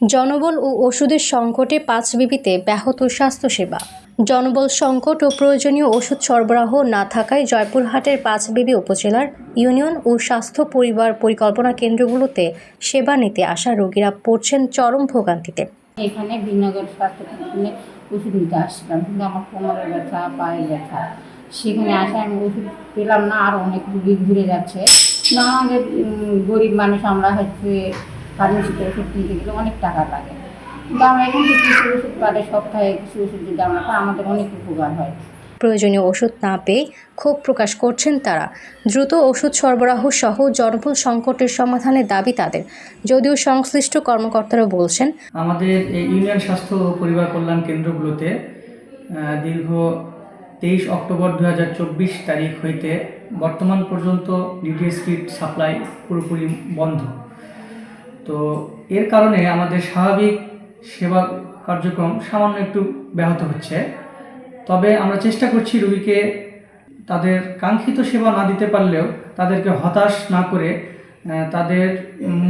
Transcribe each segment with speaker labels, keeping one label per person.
Speaker 1: জনবল ও ওষুধের সংকটে পাঁচ বিবিতে ব্যাহত স্বাস্থ্যসেবা। জনবল সংকট ও প্রয়োজনীয় ওষুধ সরবরাহ না থাকায় জয়পুরহাটের পাঁচবিবি উপজেলার ইউনিয়ন ও স্বাস্থ্য পরিবার পরিকল্পনা কেন্দ্রগুলোতে সেবা নিতে আসা রোগীরা পড়ছেন চরম ভোগান্তিতে।
Speaker 2: এখানে বিনগর স্বাস্থ্য ওষুধ নিতে আসছিলাম কিন্তু আমার কোমরের ব্যথা, পায়ের ব্যথা। সেখানে আসে, আমি ওষুধ পেলাম না, আর অনেক রুগী ঘুরে যাচ্ছে। না আমাদের গরিব মানুষ, আমরা হচ্ছে ফার্মেসিতে ওষুধ কিনতে গেলে অনেক টাকা লাগে। কিন্তু আমরা এখান থেকে কিছু ওষুধ পারে সপ্তাহে কিছু ওষুধ যদি আমরা পাই আমাদের অনেক উপকার হয়।
Speaker 1: প্রয়োজনীয় ওষুধ না পেয়ে ক্ষোভ প্রকাশ করছেন তারা। দ্রুত ওষুধ সরবরাহ সহ জনবল সংকটের সমাধানের দাবি তাদের। যদিও সংশ্লিষ্ট কর্মকর্তারা বলছেন
Speaker 3: আমাদের এই ইউনিয়ন স্বাস্থ্য ও পরিবার কল্যাণ কেন্দ্রগুলোতে দীর্ঘ তেইশ অক্টোবর দুই হাজার চব্বিশ তারিখ হইতে বর্তমান পর্যন্ত ডিডিএস কিট সাপ্লাই পুরোপুরি বন্ধ। তো এর কারণে আমাদের স্বাভাবিক সেবা কার্যক্রম সামান্য একটু ব্যাহত হচ্ছে। তবে আমরা চেষ্টা করছি রুগীকে তাদের কাঙ্ক্ষিত সেবা না দিতে পারলেও তাদেরকে হতাশ না করে তাদের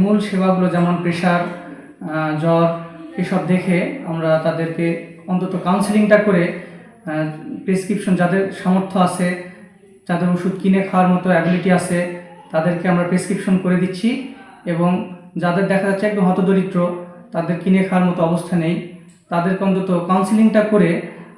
Speaker 3: মূল সেবাগুলো যেমন প্রেশার জ্বর এসব দেখে আমরা তাদেরকে অন্তত কাউন্সেলিংটা করে প্রেসক্রিপশন যাদের সামর্থ্য আছে, যাদের ওষুধ কিনে খাওয়ার মতো অ্যাবিলিটি আছে, তাদেরকে আমরা প্রেসক্রিপশন করে দিচ্ছি এবং যাদের দেখা যাচ্ছে একদম হতদরিদ্র, তাদের কিনে খাওয়ার মতো অবস্থা নেই। তাদেরকে অন্তত কাউন্সিলিংটা করে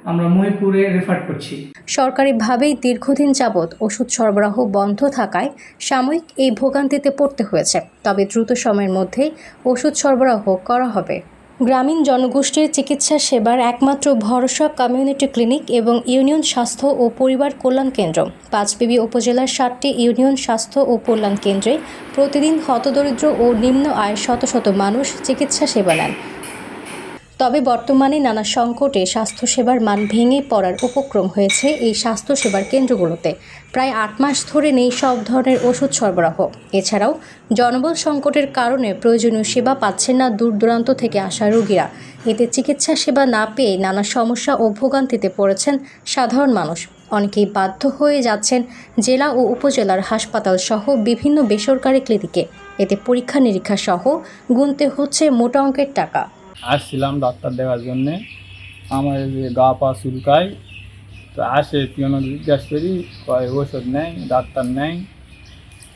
Speaker 3: আমরা মহিপুরে রেফার করছি।
Speaker 1: সরকারিভাবেই দীর্ঘদিন যাবৎ ওষুধ সরবরাহ বন্ধ থাকায় সাময়িক এই ভোগান্তিতে পড়তে হয়েছে। তবে দ্রুত সময়ের মধ্যেই ওষুধ সরবরাহ করা হবে। গ্রামীণ জনগোষ্ঠীর চিকিৎসা সেবার একমাত্র ভরসা কমিউনিটি ক্লিনিক এবং ইউনিয়ন স্বাস্থ্য ও পরিবার কল্যাণ কেন্দ্র। পাঁচবিবি উপজেলার ষাটটি ইউনিয়ন স্বাস্থ্য ও কল্যাণ কেন্দ্রে প্রতিদিন হতদরিদ্র ও নিম্ন আয় শত শত মানুষ চিকিৎসা সেবা নেন। তবে বর্তমানে নানা সংকটে স্বাস্থ্যসেবার মান ভেঙে পড়ার উপক্রম হয়েছে এই স্বাস্থ্যসেবার কেন্দ্রগুলোতে। প্রায় আট মাস ধরে নেই সব ধরনের ওষুধ সরবরাহ। এছাড়াও জনবল সংকটের কারণে প্রয়োজনীয় সেবা পাচ্ছেন না দূর দূরান্ত থেকে আসা রোগীরা। এতে চিকিৎসা সেবা না পেয়ে নানা সমস্যা ও ভোগান্তিতে পড়েছেন সাধারণ মানুষ। অনেকেই বাধ্য হয়ে যাচ্ছেন জেলা ও উপজেলার হাসপাতাল সহ বিভিন্ন বেসরকারি ক্লিনিকে। এতে পরীক্ষা নিরীক্ষা সহ গুনতে হচ্ছে মোটা অঙ্কের টাকা।
Speaker 4: আসছিলাম ডাক্তার দেখার জন্যে। আমার যে গা পা চুলকায়, তো আসে পিওনো জিজ্ঞাসা করি, কয়, ওষুধ নেই, ডাক্তার নেই?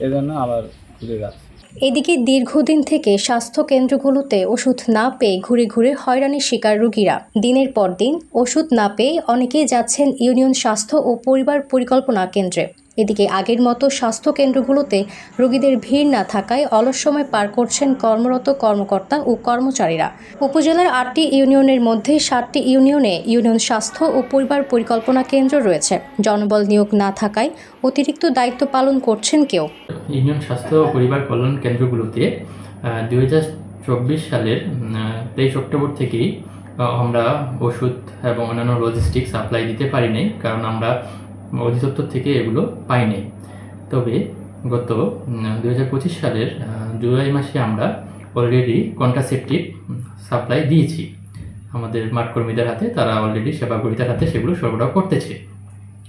Speaker 4: এজন্য আবার ঘুরে যাচ্ছি।
Speaker 1: এদিকে দীর্ঘদিন থেকে স্বাস্থ্য কেন্দ্রগুলোতে ওষুধ না পেয়ে ঘুরে ঘুরে হয়রানির শিকার রোগীরা। দিনের পর দিন ওষুধ না পেয়ে অনেকেই যাচ্ছেন ইউনিয়ন স্বাস্থ্য ও পরিবার পরিকল্পনা কেন্দ্রে। এদিকে আগের মতো স্বাস্থ্য কেন্দ্রগুলোতে রোগীদের ভিড় না থাকায় অলস সময় পার করছেন কর্মরত কর্মকর্তা ও কর্মচারীরা। উপজেলার আটটি ইউনিয়নের মধ্যে সাতটি ইউনিয়নে ইউনিয়ন স্বাস্থ্য ও পরিবার পরিকল্পনা কেন্দ্র রয়েছে। জনবল নিয়োগ না থাকায় অতিরিক্ত দায়িত্ব পালন করছেন কেউ।
Speaker 5: ইউনিয়ন স্বাস্থ্য ও পরিবার কল্যাণ কেন্দ্রগুলোতে দুই চব্বিশ সালের তেইশ অক্টোবর থেকেই আমরা ওষুধ এবং অন্যান্য লজিস্টিক সাপ্লাই দিতে পারি নাই, কারণ আমরা অধিদপ্তর থেকে এগুলো পাইনি। তবে গত দু হাজার পঁচিশ সালের জুলাই মাসে আমরা অলরেডি কন্ট্রাসেপটিভ সাপ্লাই দিয়েছি। আমাদের মাঠ কর্মীদের হাতে, তারা অলরেডি সেবা সেবাগ্রহীতার হাতে সেগুলো সরবরাহ করতেছে।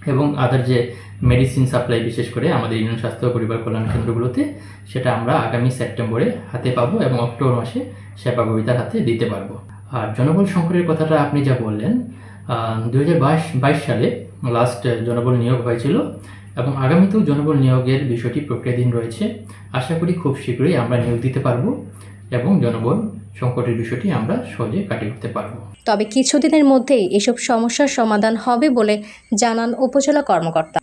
Speaker 5: এবং আদার যে মেডিসিন সাপ্লাই বিশেষ করে আমাদের ইউনিয়ন স্বাস্থ্য পরিবার কল্যাণ কেন্দ্রগুলোতে, সেটা আমরা আগামী সেপ্টেম্বরে হাতে পাবো এবং অক্টোবর মাসে সেবাগ্রহীতার হাতে দিতে পারব। আর জনবল সংকটের কথাটা আপনি যা বললেন দু হাজার বাইশ সালে লাস্ট জনবল নিয়োগ হয়েছিল এবং আগামীতেও জনবল নিয়োগের বিষয়টি প্রক্রিয়াধীন রয়েছে। আশা করি খুব শীঘ্রই আমরা নিয়োগ দিতে পারব এবং জনবল সংকটের বিষয়টি আমরা সহজে কাটিয়ে উঠতে পারব।
Speaker 1: তবে কিছুদিনের মধ্যেই এসব সমস্যার সমাধান হবে বলে জানান উপজেলা কর্মকর্তা।